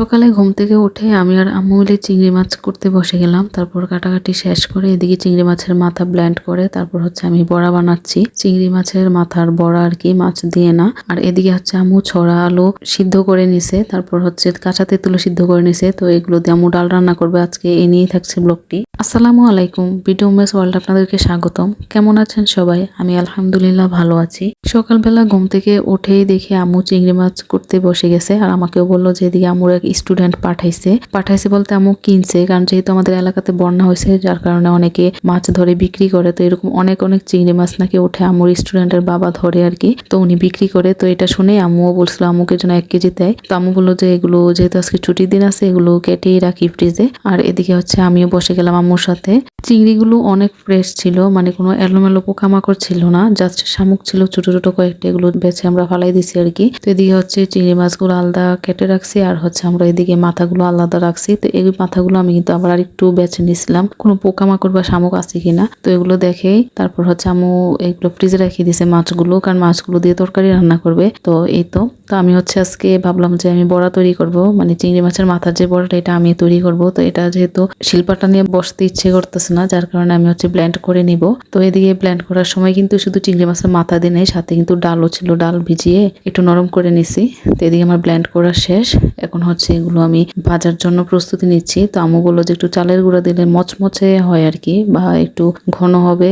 সকালে ঘুম থেকে উঠে আমি আর আম্মু মিলে চিংড়ি মাছ করতে বসে গেলাম। তারপর কাটাকাটি শেষ করে এদিকে চিংড়ি মাছের মাথা ব্ল্যান্ড করে তারপর হচ্ছে আমি বড়া বানাচ্ছি। চিংড়ি মাছের মাথার বড়া আর কি মাছ দিয়ে না। আর এদিকে হচ্ছে আম্মু ছড়া আলু সিদ্ধ করে নিছে, তারপর হচ্ছে কাঁচা তেঁতুলো সিদ্ধ করে নিছে। তো এগুলো দিয়ে আম্মু ডাল রান্না করবে আজকে এ নিয়েই থাকছে ব্লগটি। আসসালামু আলাইকুম বিডি উমেস ওয়ার্ল্ড আপনাদেরকে স্বাগতম। কেমন আছেন সবাই? আমি আলহামদুলিল্লাহ ভালো আছি। সকালবেলা ঘুম থেকে উঠেই দেখি আম্মু চিংড়ি মাছ করতে বসে গেছে, আর আমাকেও বলল যে এদিকে আম্মুর এক স্টুডেন্ট পাঠাইছে। পাঠাইছে বলতে আম্মু কিনছে, কারণ যেহেতু আমাদের এলাকাতে বন্যা হয়েছে, যার কারণে অনেকে মাছ ধরে বিক্রি করে। তো এরকম অনেক অনেক চিংড়ি মাছ নাকি ওঠে আম্মুর স্টুডেন্টের বাবা ধরে আর কি। তো উনি বিক্রি করে। তো এটা শুনে আম্মুও বলছিল, আম্মুকে জন্য এক কেজি দেয়। তো আম্মু বলল যে, এগুলো যেহেতু আজকে ছুটির দিন আছে, এগুলো কেটেই রাখি ফ্রিজে আর এদিকে হচ্ছে আমিও বসে গেলাম আম্মুর সাথে। চিংড়িগুলো অনেক ফ্রেশ ছিল মানে কোনো এলোমেলো পোকামাকড় ছিল না জাস্ট শামুক ছিল, ছোট ছোট কয়েকটা এগুলো বেছে আমরা ফালাই দিছি আর কি। তো এদিকে হচ্ছে চিংড়ি মাছগুলো আলাদা কেটে রাখছি, আর হচ্ছে আমরা এদিকে মাথাগুলো আলাদা রাখছি। তো এই মাথাগুলো আমি কিন্তু আবার আরেকটু বেছে নিছিলাম কোনো পোকামাকড় বা শামুক আছে কিনা? তো এগুলো দেখেই তারপর হচ্ছে আম্মু এগুলো ফ্রিজে রেখে দিছে মাছগুলো, কারণ মাছগুলো দিয়ে তরকারি রান্না করবে। তো এই তো। তো আমি হচ্ছে আজকে ভাবলাম যে আমি বড়া তৈরি করব। মানে চিংড়ি মাছের মাথার যে বড়াটা, এটা আমি তৈরি করব। তো এটা যেহেতু শিল্পাটা নিয়ে বসতে ইচ্ছে করতেছে না, যার কারণে আমি হচ্ছে ব্ল্যান্ড করে নিব। তো এদিকে ব্ল্যান্ড করার সময় কিন্তু শুধু চিংড়ি মাছের মাথা দিয়ে নেই, সাথে কিন্তু ডালও ছিল, ডাল ভিজিয়ে একটু নরম করে নিছি। তো এদিকে আমার ব্ল্যান্ড করা শেষ। এখন হচ্ছে এগুলো আমি ভাজার জন্য প্রস্তুতি নিচ্ছি। তো আমু বলল যে একটু চালের গুঁড়া দিলে মচমচে হয় আর কি, বা একটু ঘন হবে,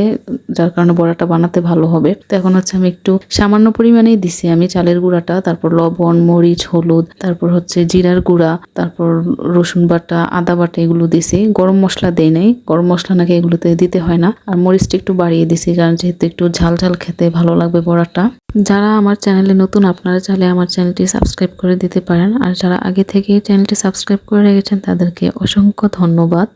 যার কারণে বড়াটা বানাতে ভালো হবে। তো এখন হচ্ছে আমি একটু সামান্য পরিমাণেই দিছি আমি চালের গুঁড়াটা, তারপর লবণ, মরিচ, হলুদ, তারপর হচ্ছে জিরার গুঁড়া, তারপর রসুন বাটা, আদা বাটা এগুলো দিছি। গরম মশলা দেই নাই, গরম মশলা নাকি এগুলোতে দিতে হয় না। আর মরিচটা একটু বাড়িয়ে দিছি, কারণ যেহেতু একটু ঝাল ঝাল খেতে ভালো লাগবে বড়াটা। যারা আমার চ্যানেলে নতুন, আপনারা চাইলে আমার চ্যানেলটি সাবস্ক্রাইব করে দিতে পারেন। আর যারা আগে থেকে চ্যানেলটি সাবস্ক্রাইব করে রেখেছেন, তাদেরকে অসংখ্য ধন্যবাদ।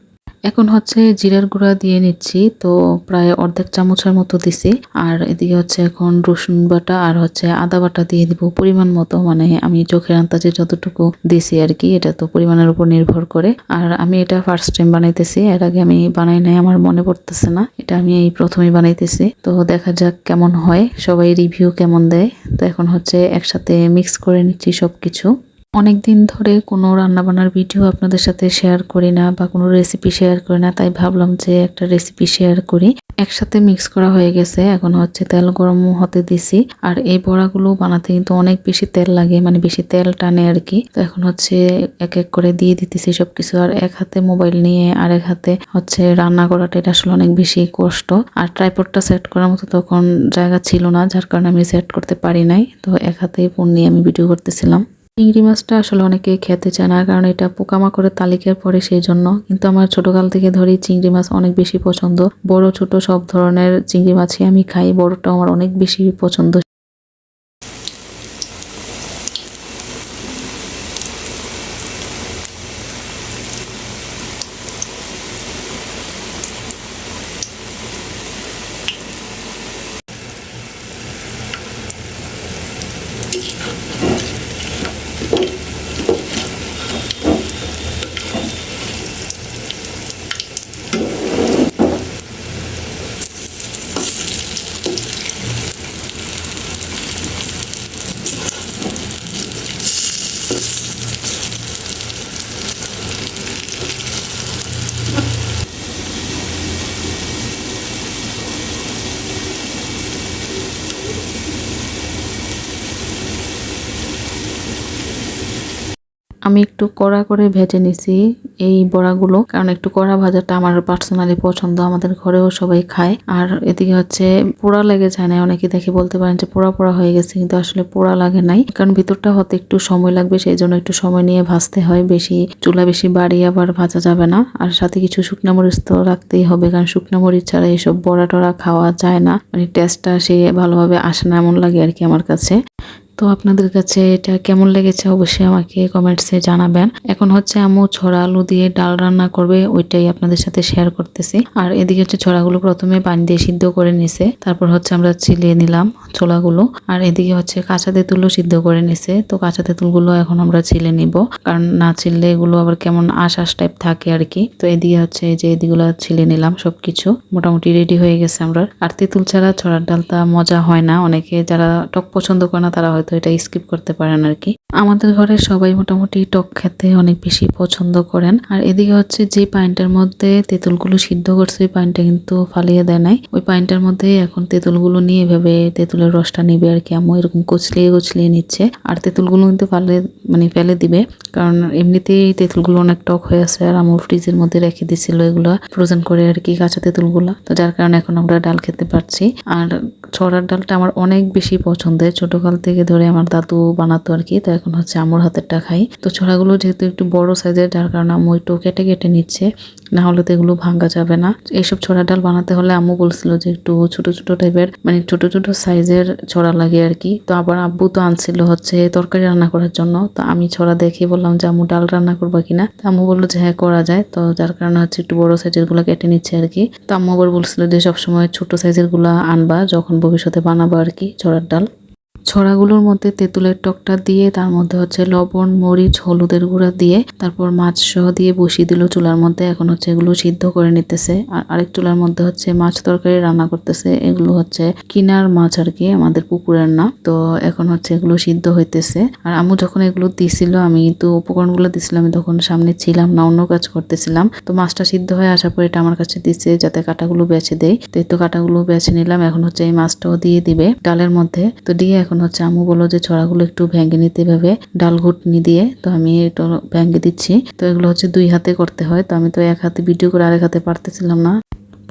এখন হচ্ছে জিরার গুঁড়া দিয়ে নিচ্ছি, তো প্রায় অর্ধেক চামচের মতো দিছি। আর এদিকে হচ্ছে এখন রসুন বাটা আর হচ্ছে আদা বাটা দিয়ে দিব পরিমাণ মতো মানে আমি চোখের আন্তাজে যতটুকু দিছি আর কি, এটা তো পরিমাণের উপর নির্ভর করে। আর আমি এটা ফার্স্ট টাইম বানাইতেছি, এর আগে আমি বানাই নাই, আমার মনে পড়তেছে না, এটা আমি এই প্রথমেই বানাইতেছি। তো দেখা যাক কেমন হয়, সবাই রিভিউ কেমন দেয়। তো এখন হচ্ছে একসাথে মিক্স করে নিচ্ছি সবকিছু। অনেক দিন ধরে কোনো রান্নাবান্নার ভিডিও আপনাদের সাথে শেয়ার করি না বা কোনো রেসিপি শেয়ার করি না, তাই ভাবলাম যে একটা রেসিপি শেয়ার করি। একসাথে মিক্স করা হয়ে গেছে, এখন হচ্ছে তেল গরম হতে দিছি। আর এই বড়াগুলো বানাতে কিন্তু অনেক বেশি তেল লাগে মানে বেশি তেল টানে আর কি। তো এখন হচ্ছে এক এক করে দিয়ে দিতেছি সবকিছু। আর এক হাতে মোবাইল নিয়ে আর এক হাতে হচ্ছে রান্না করাটা, এটা আসলে অনেক বেশি কষ্ট। আর ট্রাইপডটা সেট করার মতো তখন জায়গা ছিল না, যার কারণে আমি সেট করতে পারি নাই। তো এক হাতেই ফোন নিয়ে আমি ভিডিও করতেছিলাম। চিংড়ি মাছটা আসলে অনেকে খেতে চায় না, কারণ এটা পোকামাকড়ের তালিকায় পড়ে সেই জন্য কিন্তু আমার ছোটকাল থেকে ধরেই চিংড়ি মাছ অনেক বেশি পছন্দ। বড়, ছোট সব ধরনের চিংড়ি মাছই আমি খাই বড়টা আমার অনেক বেশি পছন্দ। আমি একটু কড়া করে ভেজে নিছি এই বড়াগুলো, কারণ একটু কড়া ভাজাটা আমার পার্সোনালি পছন্দ, আমাদের ঘরেও সবাই খায়। আর এদিকে হচ্ছে পোড়া লেগে যায় না অনেকে দেখে বলতে পারেন যে পোড়া পোড়া হয়ে গেছে, কিন্তু আসলে পোড়া লাগে নাই, কারণ ভিতরটা হতে একটু সময় লাগবে সেই জন্য একটু সময় নিয়ে ভাজতে হয়, বেশি চুলা বেশি বাড়িয়ে আবার ভাজা যাবে না। আর সাথে কিছু শুকনো মরিচ তো রাখতেই হবে, কারণ শুকনো মরিচ ছাড়া এইসব বড়া টড়া খাওয়া যায় না মানে টেস্টটা সে ভালোভাবে আসে না, এমন লাগে আর কি আমার কাছে। তো আপনাদের কাছে এটা কেমন লেগেছে অবশ্যই আমাকে কমেন্টসে জানাবেন। এখন হচ্ছে আম্মু ছড়া আলু দিয়ে ডাল রান্না করবে, ওইটাই আপনাদের সাথে শেয়ার করতেছি। আর এদিকে হচ্ছে ছড়াগুলো প্রথমে পানি দিয়ে সিদ্ধ করে নিছে, তারপর হচ্ছে আমরা চিলিয়ে নিলাম ছোলাগুলো। আর এদিকে হচ্ছে কাঁচা তেঁতুলও সিদ্ধ করে নিছে, তো কাঁচা তেঁতুলগুলো এখন আমরা ছিলে নিব, কারণ না চিললে এগুলো আবার কেমন আশ আশ টাইপ থাকে আর কি। তো এদিকে হচ্ছে যে এদিকগুলো ছিলে নিলাম সবকিছু, মোটামুটি রেডি হয়ে গেছে আমরা। আর তেঁতুল ছাড়া ছড়ার ডালটা মজা হয় না, অনেকে যারা টক পছন্দ করে না তারা হয়তো এটা স্কিপ করতে পারেন আর কি আমাদের ঘরে সবাই মোটামুটি টক খেতে অনেক বেশি পছন্দ করেন। আর এদিকে হচ্ছে যে পাইনটার মধ্যে তেঁতুলগুলো সিদ্ধ করছে, ওই পাইনটা কিন্তু ফালিয়ে দেয় নাই। ওই পাইনটার মধ্যে এখন তেঁতুলগুলো নিয়ে এভাবে তেঁতুলের রসটা নিবে আর কি আম্মু। এরকম কচলিয়ে কচলিয়ে নিচ্ছে। আর তেঁতুলগুলো কিন্তু ফালে মানে ফেলে দিবে। কারণ এমনিতেই তেঁতুলগুলো অনেক টক হয়ে আছে আর আম্মু ফ্রিজের মধ্যে রেখে দিছিল এগুলো ফ্রোজেন করে আর কি কাঁচা তেঁতুলগুলো। তো যার কারণে এখন আমরা ডাল খেতে পারছি। আর ছড়ার ডালটা আমার অনেক বেশি পছন্দের। ছোটকাল থেকে ধরে আমার দাদু বানাতো আর কি, তো এখন হচ্ছে আমুর হাতেরটা খাই। তো ছড়াগুলো যেহেতু একটু বড় সাইজের, যার কারণে আম্মু একটু কেটে কেটে নিচ্ছে, না হলে তো এগুলো ভাঙ্গা যাবে না। এইসব ছড়া ডাল বানাতে হলে আম্মু বলছিল যে একটু ছোট ছোট টাইপের মানে ছোট ছোট সাইজের ছড়া লাগে আর কি। তো আবার আব্বু তো আনছিল হচ্ছে তরকারি রান্না করার জন্য, তো আমি ছড়া দেখে বললাম যে, আম্মু ডাল রান্না করব কিনা? তো আম্মু বলল যে হ্যাঁ করা যায়। তো যার কারণে হচ্ছে একটু বড় সাইজেরগুলো কেটে নিচ্ছে আর কি। তো আম্মু আবার বলছিল যে, সবসময় ছোট সাইজেরগুলা আনবা, যখন ভবিষ্যতে বানাবো আর কি ছড়ার ডাল। ছড়াগুলোর মধ্যে তেঁতুলের টকটা দিয়ে, তার মধ্যে হচ্ছে লবণ, মরিচ, হলুদের গুঁড়া দিয়ে, তারপর মাছ সহ দিয়ে বসিয়ে দিল চুলার মধ্যে। এখন হচ্ছে এগুলো সিদ্ধ করে নিতেছে। আর আরেক চুলার মধ্যে হচ্ছে মাছ তরকারি রান্না করতেছে। এগুলো হচ্ছে কিনার মাছ আর কি, আমাদের পুকুরের না। তো এখন হচ্ছে এগুলো সিদ্ধ হইতেছে। আর আমু যখন এগুলো দিছিল, আমি তো উপকরণগুলো দিছিলাম, আমি তখন সামনে ছিলাম না, অন্য কাজ করতেছিলাম। তো মাছটা সিদ্ধ হয়ে আসার পর এটা আমার কাছে দিচ্ছে যাতে কাটাগুলো বেছে দেয় তো এই তো কাটাগুলো বেছে নিলাম। এখন হচ্ছে এই মাছটাও দিয়ে দিবে ডালের মধ্যে। তো দিয়ে এখন হচ্ছে আমু বলো যে ছড়াগুলো একটু ভেঙে নিতে, এভাবে ডাল ঘুটনি দিয়ে। তো আমি এটা ভেঙে দিচ্ছি। তো এগুলো হচ্ছে দুই হাতে করতে হয়। তো আমি তো এক হাতে ভিডিও করে আরেক হাতে পারতেছিলাম না।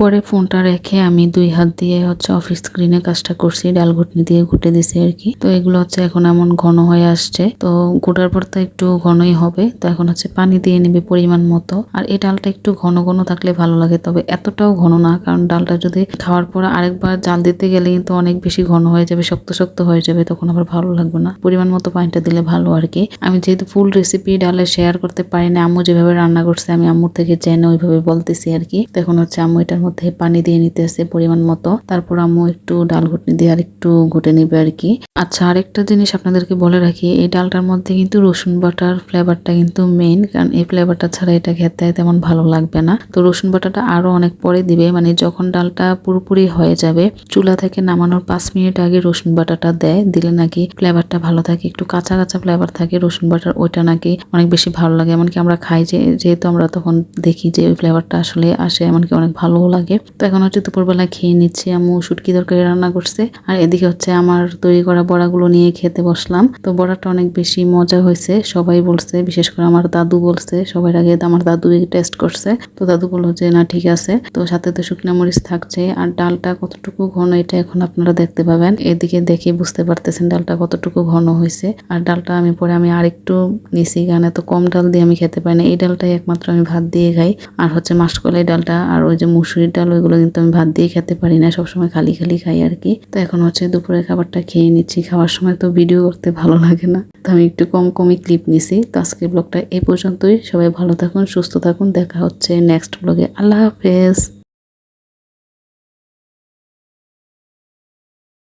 পরে ফোনটা রেখে আমি দুই হাত দিয়ে হচ্ছে অফিস স্ক্রিনে কাজটা করছি ডাল ঘুটনি দিয়ে ঘুটে দিছি আর কি। তো এগুলো হচ্ছে এখন এমন ঘন হয়ে আসছে। তো গোটার পর তো একটু ঘনই হবে, তো এখন হচ্ছে পানি দিয়ে নিবে পরিমাণ মতো। আর এই ডালটা একটু ঘন ঘন থাকলে ভালো লাগে, তবে এতটাও ঘন না, কারণ ডালটা যদি খাওয়ার পর আরেকবার জাল দিতে গেলে কিন্তু অনেক বেশি ঘন হয়ে যাবে, শক্ত শক্ত হয়ে যাবে, তখন আবার ভালো লাগবে না। পরিমাণ মতো পানিটা দিলে ভালো আর কি। আমি যেহেতু ফুল রেসিপি ডালে শেয়ার করতে পারি না, আম্মু যেভাবে রান্না করছে, আমি আম্মুর থেকে জেনে ওইভাবে বলতেছি আর কি। তো এখন হচ্ছে আম্মু এটার মধ্যে পানি দিয়ে নিতেছে পরিমাণ মতো। তারপর আম্মু একটু ডাল ঘুটনি দিয়ে আর একটু ঘুটে নিবে আর কি আচ্ছা আরেকটা জিনিস আপনাদেরকে বলে রাখি, এই ডালটার মধ্যে কিন্তু রসুন বাটার ফ্লেভারটা কিন্তু মেইন কারণ এই ফ্লেভারটা ছাড়া এটা খেতে তেমন ভালো লাগবে না। তো রসুন বাটাটা আরও অনেক পরে দিবে মানে যখন ডালটা পুরোপুরি হয়ে যাবে, চুলা থেকে নামানোর পাঁচ মিনিট আগে রসুন বাটাটা দেয়, দিলে নাকি ফ্লেভারটা ভালো থাকে, একটু কাঁচা কাঁচা ফ্লেভার থাকে, রসুন বাটার ওইটা নাকি অনেক বেশি ভালো লাগে। এমনকি আমরা খাই যে, যেহেতু আমরা তখন দেখি যে ওই ফ্লেভারটা আসলে আসে, এমনকি অনেক ভালোও লাগে। তো এখন হচ্ছে দুপুরবেলা খেয়ে নিচ্ছি। আম্মু শুটকি তরকারি রান্না করছে। আর এদিকে হচ্ছে আমার তৈরি করা বড়াগুলো নিয়ে খেতে বসলাম। তো বড়াটা অনেক বেশি মজা হয়েছে। সবাই বলছে, বিশেষ করে আমার দাদু বলছে। সবার আগে আমার দাদু টেস্ট করছে। তো দাদু বলল যে, না, ঠিক আছে। তো সাথে তো শুকনো মরিচ থাকছে। আর ডালটা কতটুকু ঘন, এটা এখন আপনারা দেখতে পাবেন। এদিকে দেখে বুঝতে পারতেছেন ডালটা কতটুকু ঘন হয়েছে। আর ডালটা আমি পরে আমি আরেকটু নিছি। কারণ এত কম ডাল দিয়ে আমি খেতে পারি না। এই ডালটাই একমাত্র আমি ভাত দিয়ে খাই। আর হচ্ছে মাসকলাই ডালটা আর ওই যে মুসুরির ডাল, ওইগুলো কিন্তু আমি ভাত দিয়ে খেতে পারি না, সবসময় খালি খালি খাই আর কি। তো এখন হচ্ছে দুপুরের খাবারটা খেয়ে নিচ্ছি, খাওয়ার সময় তো ভিডিও করতে ভালো লাগে না। তো আমি একটু কম কমই ক্লিপ নিছি, তো আজকের ব্লগটা এই পর্যন্তই। সবাই ভালো থাকুন, সুস্থ থাকুন, দেখা হচ্ছে নেক্সট ব্লগে আল্লাহ হাফেজ।